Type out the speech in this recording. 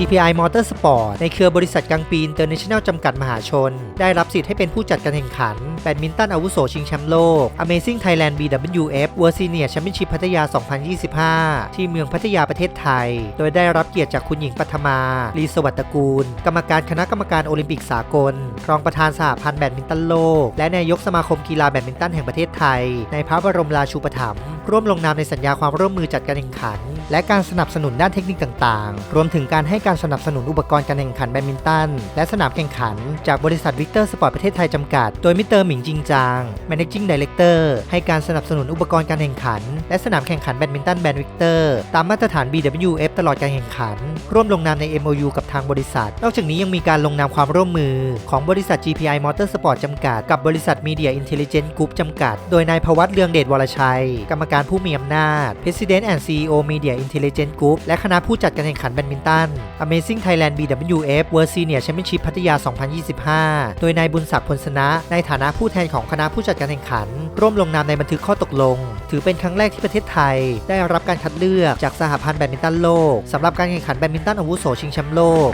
GPI Motorsport ในเครือบริษัทกังปีน International จำกัดมหาชน ได้รับสิทธิ์ให้เป็นผู้จัดการแข่งขันแบดมินตันอาวุโสชิงแชมป์โลก Amazing Thailand BWF World Senior Championship พัทยา 2025 ที่เมืองพัทยาประเทศไทย โดยได้รับเกียรติจากคุณหญิงปัทมา ลีสวัสดิ์ตระกูล กรรมการคณะกรรมการโอลิมปิกสากล รองประธานสหพันธ์แบดมินตันโลก และนายกสมาคมกีฬาแบดมินตันแห่งประเทศไทย ในพระบรมราชูปถัมภ์ร่วมลงนามในสัญญาความร่วมมือจัดการแข่งขัน และการสนับสนุนด้านเทคนิคต่างๆ รวมถึงการให้การสนับสนุนอุปกรณ์การแข่งขันแบดมินตัน และสนามแข่งขัน จากบริษัทวิกเตอร์สปอร์ตประเทศไทยจำกัด โดยมิเตอร์หมิงจิงจาง Managing Director ให้การสนับสนุนอุปกรณ์การแข่งขัน และสนามแข่งขันแบดมินตันแบรนด์วิกเตอร์ตามมาตรฐาน BWF ตลอดการแข่งขัน ร่วมลงนามใน MOU กับทางบริษัท นอกจากนี้ยังมีการลงนามความร่วมมือ ของบริษัท GPI Motorsport จำกัด กับบริษัท Media Intelligence Group จำกัด โดยนายพวัตเรืองเดชวรชัย กรรมการผู้มีอำนาจ President and CEO Media Intelligence Group และคณะผู้จัดการแข่งขันแบดมินตัน Amazing Thailand BWF World Senior Championship พัทยา 2025 โดยนายบุญศักดิ์พลสนะในฐานะผู้แทนของคณะผู้จัดการแข่งขัน ร่วมลงนามในบันทึกข้อตกลง ถือเป็นครั้งแรกที่ประเทศไทย ได้รับการคัดเลือกจากสหพันธ์แบดมินตันโลกสำหรับการแข่งขันแบดมินตันอาวุโสชิงแชมป์โลก